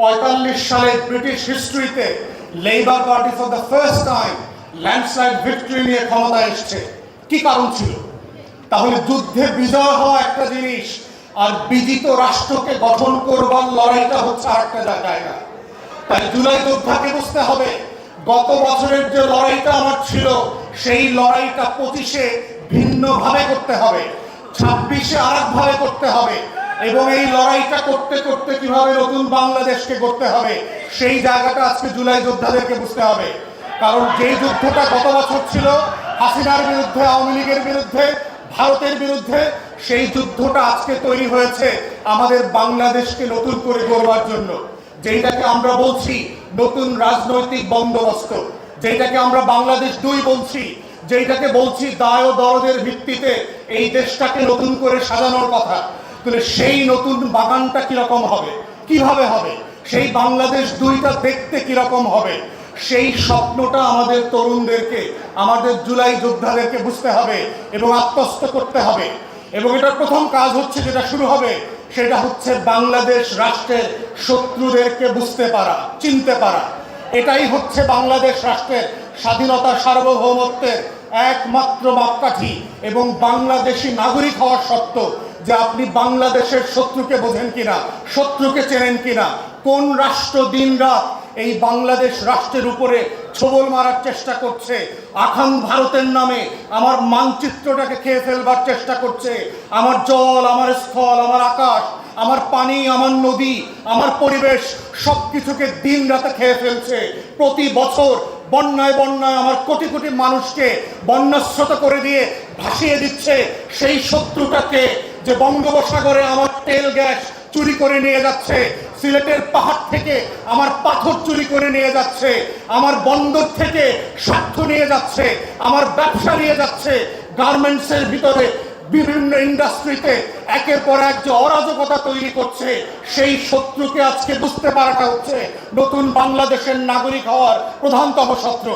পঁয়তাল্লিশ সালে British হিস্ট্রিতে labour party for the first time landslide victory নিয়ে ক্ষমতা এসছে। কি কারণ ছিল? তাহলে যুদ্ধে বিজয় হওয়া একটা জিনিস আর বিজিত রাষ্ট্রকে গঠন করবার লড়াইটা হচ্ছে আরেকটা জায়গা তাই জুলাই যোদ্ধাকে বুঝতে হবে, গত বছরের যে লড়াইটা আমার ছিল, সেই লড়াইটা পঁচিশে ভিন্নভাবে করতে হবে, ছাব্বিশে আরেক ভাবে করতে হবে এবং এই লড়াইটা করতে করতে কীভাবে নতুন বাংলাদেশকে করতে হবে, সেই জায়গাটা আজকে জুলাই যোদ্ধাদেরকে বুঝতে হবে। কারণ যে যুদ্ধটা গত বছর ছিল, হাসিনার বিরুদ্ধে, আওয়ামী লীগের বিরুদ্ধে, ভারতের বিরুদ্ধে, সেই যুদ্ধটা আজকে তৈরি হয়েছে আমাদের বাংলাদেশকে নতুন করে গড়বার জন্য। যেটাকে আমরা বলছি নতুন রাজনৈতিক বন্দোবস্ত যেটাকে আমরা বাংলাদেশ দুই বলছি যেটাকে বলছি দায় ও দরদের ভিত্তিতে এই দেশটাকে নতুন করে সাজানোর কথা। তাহলে সেই নতুন বাগানটা কীরকম হবে? কীভাবে হবে? সেই বাংলাদেশ দুইটা দেখতে কীরকম হবে? সেই স্বপ্নটা আমাদের তরুণদেরকে, আমাদের জুলাই যোদ্ধাদেরকে বুঝতে হবে এবং আত্মস্থ করতে হবে। এবং এটার প্রথম কাজ হচ্ছে যেটা শুরু হবে, সেটা হচ্ছে বাংলাদেশ রাষ্ট্রের শত্রুদেরকে বুঝতে পারা, চিনতে পারা। এটাই হচ্ছে বাংলাদেশ রাষ্ট্রের স্বাধীনতা সার্বভৌমত্বের একমাত্র মাপকাঠি এবং বাংলাদেশি নাগরিক হওয়ার সত্ত্ব যে আপনি বাংলাদেশের শত্রুকে বোঝেন কিনা, শত্রুকে চেনেন কিনা, কোন রাষ্ট্র দিন রাত এই বাংলাদেশ রাষ্ট্রের উপরে ছবল মারার চেষ্টা করছে, আখান ভারতের নামে আমার মানচিত্রটাকে খেয়ে ফেলবার চেষ্টা করছে, আমার জল, আমার স্থল, আমার আকাশ, আমার পানি, আমার নদী, আমার পরিবেশ সব কিছুকে দিন রাতে খেয়ে ফেলছে। প্রতি বছর বন্যায় বন্যায় আমার কোটি কোটি মানুষকে বন্যাস্রোত করে দিয়ে ভাসিয়ে দিচ্ছে সেই শত্রুটাকে যে বঙ্গোপসাগরে আমার তেল গ্যাস চুরি করে নিয়ে যাচ্ছে, সিলেটের পাহাড় থেকে আমার পাথর চুরি করে নিয়ে যাচ্ছে, আমার বন্দর থেকে স্বার্থ নিয়ে যাচ্ছে, আমার ব্যবসা নিয়ে যাচ্ছে, গার্মেন্টসের ভিতরে বিভিন্ন ইন্ডাস্ট্রিতে একের পর এক যে অরাজকতা তৈরি করছে, সেই শত্রুকে আজকে বুঝতে পারাটা হচ্ছে নতুন বাংলাদেশের নাগরিক হওয়ার প্রধানতম শত্রু।